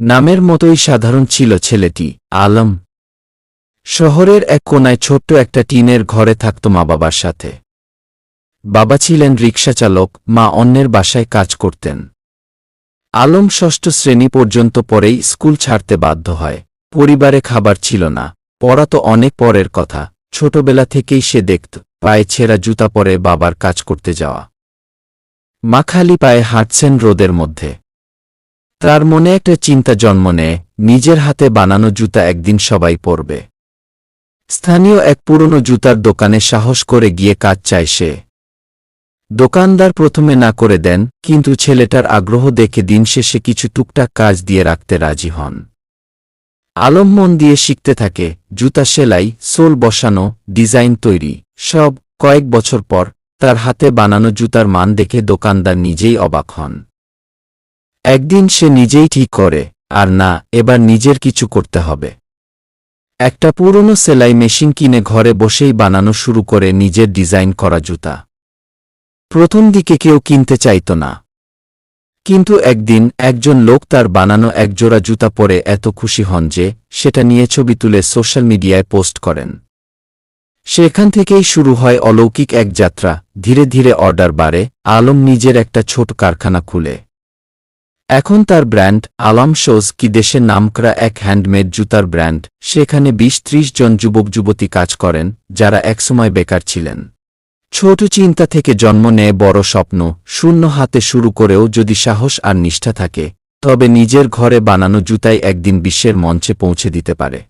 নামের মতোই সাধারণ ছিল ছেলেটি, আলম। শহরের এক কোনায় ছোট্ট একটা টিনের ঘরে থাকত মা বাবার সাথে। বাবা ছিলেন রিকশাচালক মা অন্যের বাসায় কাজ করতেন। আলম ষষ্ঠ শ্রেণি পর্যন্ত পরেই স্কুল ছাড়তে বাধ্য হয়। পরিবারে খাবার ছিল না। পড়া তো অনেক পরের কথা। ছোটবেলা থেকেই সে দেখত, পায়ে ছেঁড়া জুতা পরে বাবার কাজ করতে যাওয়া। মা খালি পায়ে হাঁটছেন রোদের মধ্যে। তার মনে একটা চিন্তা জন্ম নেয়, নিজের হাতে বানানো জুতা একদিন সবাই পরবে। স্থানীয় এক পুরনো জুতার দোকানে সাহস করে গিয়ে কাজ চায় সে। দোকানদার প্রথমে না করে দেন, কিন্তু ছেলেটার আগ্রহ দেখে দিন শেষে কিছু টুকটাক কাজ দিয়ে রাখতে রাজি হন। আলম মন দিয়ে শিখতে থাকে, জুতা সেলাই, সোল বসানো, ডিজাইন তৈরি, সব কয়েক বছর পর তার হাতে বানানো জুতার মান দেখে দোকানদার নিজেই অবাক হন। একদিন সে নিজেই ঠিক করে, আর না, এবার নিজের কিছু করতে হবে। একটা পুরনো সেলাই মেশিন কিনে ঘরে বসেই বানানো শুরু করে নিজের ডিজাইন করা জুতা। প্রথম দিকে কেউ কিনতে চাইত না। কিন্তু একদিন একজন লোক তার বানানো একজোড়া জুতা পরে এত খুশি হন যে, সেটা নিয়ে ছবি তুলে সোশ্যাল মিডিয়ায় পোস্ট করেন। সেখান থেকেই শুরু হয় অলৌকিক এক যাত্রা, ধীরে ধীরে অর্ডার বাড়ে, আলম নিজের একটা ছোট কারখানা খুলে। এখন তার ব্র্যান্ড, আলাম শোজ কি দেশে নামকরা এক হ্যান্ডমেড জুতার ব্র্যান্ড, সেখানে বিশ ত্রিশ জন যুবক যুবতী কাজ করেন, যারা একসময় বেকার ছিলেন। ছোট চিন্তা থেকে জন্ম নেয় বড় স্বপ্ন, শূন্য হাতে শুরু করেও যদি সাহস আর নিষ্ঠা থাকে, তবে নিজের ঘরে বানানো জুতাই একদিন বিশ্বের মঞ্চে পৌঁছে দিতে পারে।